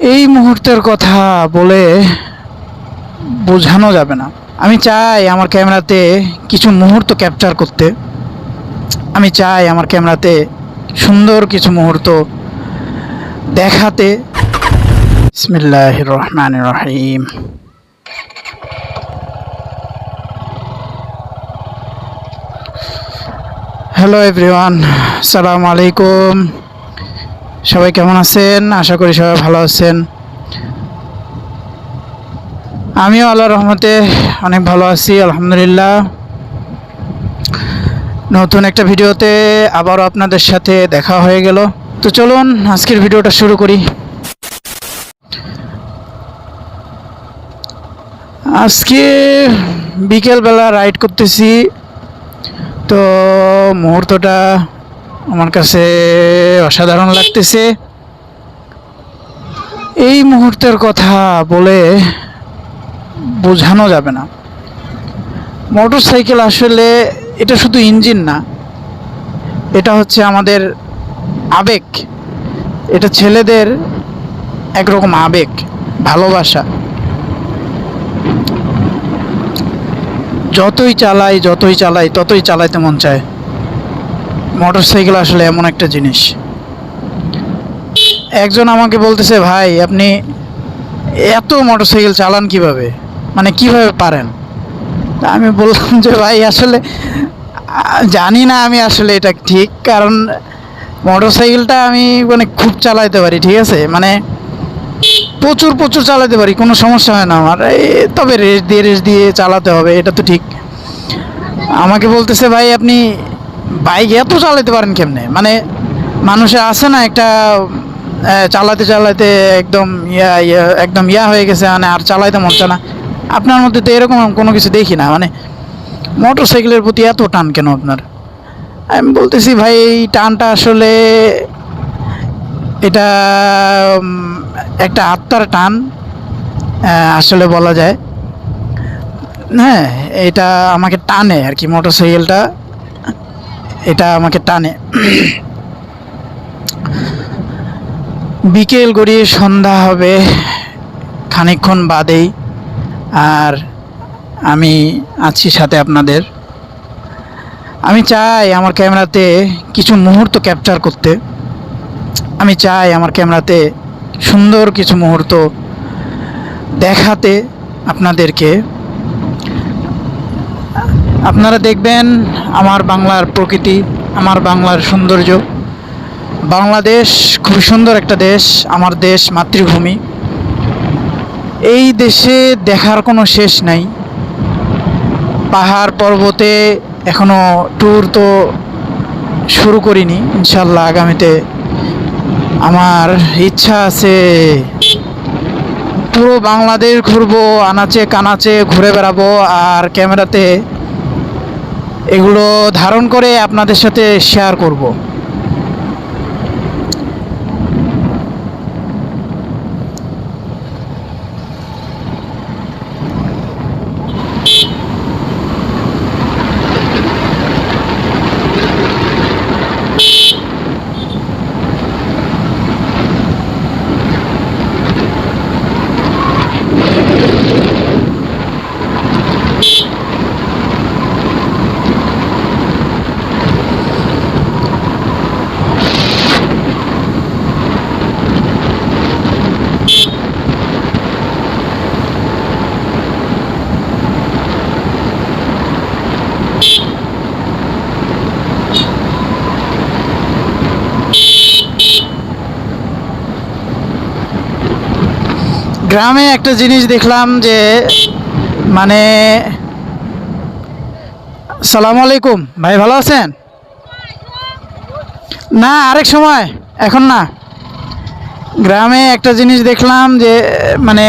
এই মুহূর্তের কথা বলে বোঝানো যাবে না। আমি চাই আমার ক্যামেরাতে কিছু মুহূর্ত ক্যাপচার করতে। আমি চাই আমার ক্যামেরাতে সুন্দর কিছু মুহূর্ত দেখাতে। বিসমিল্লাহ রহমান রহিম। হ্যালো এভরিওয়ান সালাম আলাইকুম। সবাই কেমন আছেন? আশা করি সবাই ভালো আছেন। আমিও আল্লাহ রহমতে অনেক ভালো আছি, আলহামদুলিল্লাহ। নতুন একটা ভিডিওতে আবারও আপনাদের সাথে দেখা হয়ে গেল। তো চলুন, আজকের ভিডিওটা শুরু করি। আজকে বিকেলবেলা রাইড করতেছি। তো মুহূর্তটা আমার কাছে অসাধারণ লাগতেছে। এই মুহূর্তের কথা বলে বোঝানো যাবে না। মোটর সাইকেল আসলে এটা শুধু ইঞ্জিন না, এটা হচ্ছে আমাদের আবেগ। এটা ছেলেদের একরকম আবেগ, ভালোবাসা। যতই চালাই যতই চালাই, ততই চালাইতে মন চায়। মোটর সাইকেল আসলে এমন একটা জিনিস। একজন আমাকে বলতেছে, ভাই, আপনি এত মোটর সাইকেল চালান কীভাবে? মানে কীভাবে পারেন? আমি বললাম যে, ভাই, আসলে জানি না আমি আসলে এটা ঠিক, কারণ মোটর সাইকেলটা আমি মানে খুব চালাইতে পারি, ঠিক আছে? মানে প্রচুর প্রচুর চালাতে পারি, কোনো সমস্যা হয় না আমার। তবে রেস দিয়ে রেস দিয়ে চালাতে হবে, এটা তো ঠিক। আমাকে বলতেছে, ভাই, আপনি বাইক এত চালাতে পারেন কেমনে? মানে মানুষে আছে না একটা চালাতে চালাতে একদম ইয়া ইয়া, একদম ইয়া হয়ে গেছে মানে আর চালাইতে মন না। আপনার মধ্যে তো এরকম কোনো কিছু দেখি না মানে মোটর সাইকেলের প্রতি এত টান কেন আপনার? আমি বলতেছি ভাই, এই টানটা আসলে এটা একটা আত্মার টান আসলে বলা যায়। হ্যাঁ এটা আমাকে টানে আর কি মোটর সাইকেলটা এটা আমাকে টানে। বিকেল গড়িয়ে সন্ধ্যা হবে, খানিকক্ষণ বাদেই, আর আমি আছি সাথে আপনাদের। আমি চাই আমার ক্যামেরাতে কিছু মুহূর্ত ক্যাপচার করতে। আমি চাই আমার ক্যামেরাতে সুন্দর কিছু মুহূর্ত দেখাতে আপনাদেরকে। আপনারা দেখবেন আমার বাংলার প্রকৃতি, আমার বাংলার সৌন্দর্য। বাংলাদেশ খুব সুন্দর একটা দেশ, আমার দেশ মাতৃভূমি। এই দেশে দেখার কোনো শেষ নাই। পাহাড় পর্বতে এখনও ট্যুর তো শুরু করিনি, ইনশাল্লাহ আগামীতে। আমার ইচ্ছা আছে পুরো বাংলাদেশ ঘুরবো, আনাচে কানাচে ঘুরে বেড়াবো, আর ক্যামেরাতে এগুলো ধারণ করে আপনাদের সাথে শেয়ার করব। গ্রামে একটা জিনিস দেখলাম যে মানে সালাম আলাইকুম। ভাই, ভালো আছেন? না, আরেক সময়, এখন না। গ্রামে একটা জিনিস দেখলাম যে মানে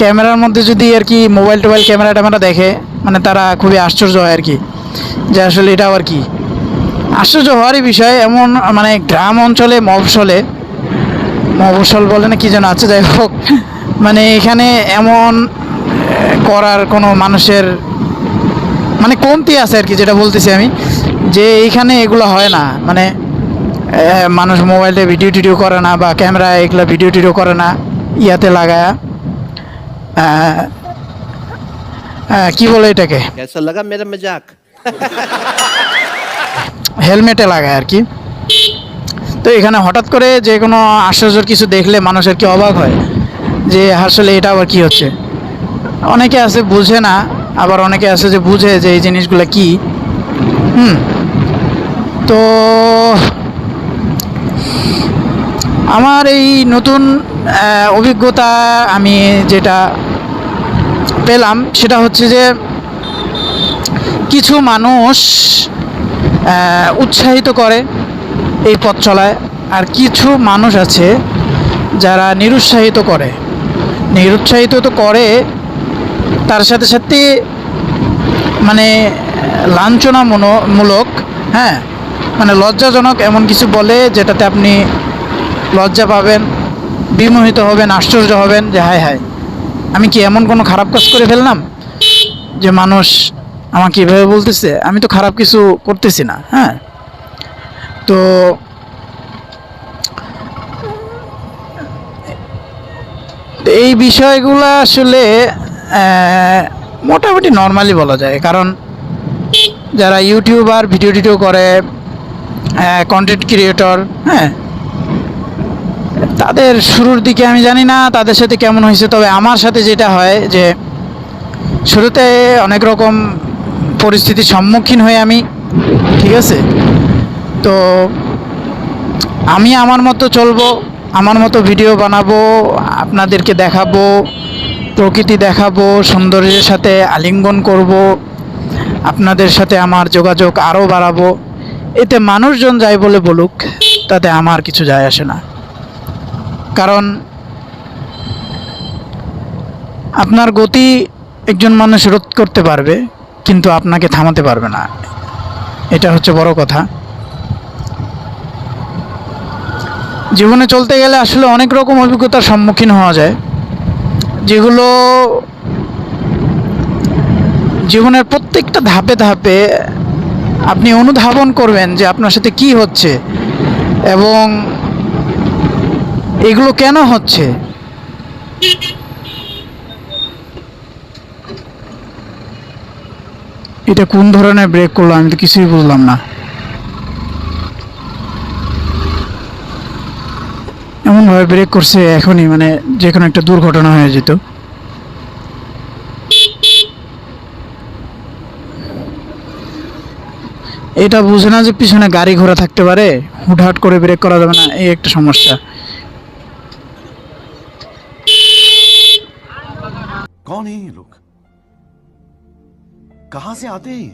ক্যামেরার মধ্যে যদি আর কি মোবাইল টোবাইল ক্যামেরা ট্যামেরা দেখে মানে তারা খুবই আশ্চর্য হয় আর কি। যে আসলে এটাও আর কি। আশ্চর্য হওয়ারই বিষয় এমন মানে গ্রাম অঞ্চলে মফসলে মফসল বলে না কি যেন আছে, যাই হোক। মানে এখানে এমন করার কোনো মানুষের মানে কমতি আছে আর কি যেটা বলতেছি আমি যে এইখানে এগুলো হয় না। মানে মানুষ মোবাইলে ভিডিও টিডিও করে না বা ক্যামেরা এগুলো ভিডিও টিডিও করে না ইয়াতে লাগায়। কি বলে এটাকে? হেলমেটে লাগায় আর কি। তো এখানে হঠাৎ করে যে কোনো আশ্চর্যর কিছু দেখলে মানুষের কি অবাক হয়। যে আসলে এটা আবার কি হচ্ছে? অনেকে আছে বুঝে না, আবার অনেকে আছে যে বুঝে যে এই জিনিসগুলো কি। হুম। তো আমার এই নতুন অভিজ্ঞতা আমি যেটা পেলাম সেটা হচ্ছে যে কিছু মানুষ উৎসাহিত করে এই পথ চলায়, আর কিছু মানুষ আছে যারা নিরুৎসাহিত করে। নিরুৎসাহিত তো করে, তার সাথে সাথে মানে লাঞ্ছনা মূলক হ্যাঁ মানে লজ্জাজনক এমন কিছু বলে যেটাতে আপনি লজ্জা পাবেন, বিমোহিত হবেন, আশ্চর্য হবেন যে হায় হায়, আমি কি এমন কোনো খারাপ কাজ করে ফেললাম যে মানুষ আমাকে এভাবে বলতেছে? আমি তো খারাপ কিছু করতেছি না হ্যাঁ। তো এই বিষয়গুলো আসলে মোটামুটি নর্মালি বলা যায়। কারণ যারা ইউটিউবার ভিডিও টিডিও করে কন্টেন্ট ক্রিয়েটর হ্যাঁ তাদের শুরুর দিকে আমি জানি না, তাদের সাথে কেমন হয়েছে। তবে আমার সাথে যেটা হয় যে, শুরুতে অনেক রকম পরিস্থিতির সম্মুখীন হয়ে আমি, ঠিক আছে? তো আমি আমার মতো চলবো আমার মতো ভিডিও বানাবো, আপনাদেরকে দেখাবো, প্রকৃতি দেখাবো, সৌন্দর্যের সাথে আলিঙ্গন করব, আপনাদের সাথে আমার যোগাযোগ আরও বাড়াবো। এতে মানুষজন যায় বলে বলুক, তাতে আমার কিছু যায় আসে না। কারণ আপনার গতি একজন মানুষ রোধ করতে পারবে, কিন্তু আপনাকে থামাতে পারবে না। এটা হচ্ছে বড় কথা। জীবনে চলতে গেলে আসলে অনেক রকম অভিজ্ঞতার সম্মুখীন হওয়া যায়, যেগুলো জীবনের প্রত্যেকটা ধাপে ধাপে আপনি অনুধাবন করবেন যে আপনার সাথে কি হচ্ছে এবং এগুলো কেন হচ্ছে। এটা কোন ধরনের ব্রেক করল আমি তো কিছুই বুঝলাম না। এমনভাবে ব্রেক করছে এখনই মানে যে কোনো একটা দুর্ঘটনা হয়ে যেত এটা বুঝে না যে পিছনে গাড়ি ঘোড়া থাকতে পারে হুটহাট করে ব্রেক করা যাবে না এই একটা সমস্যা कौन है ये लोग कहां से आते हैं ये?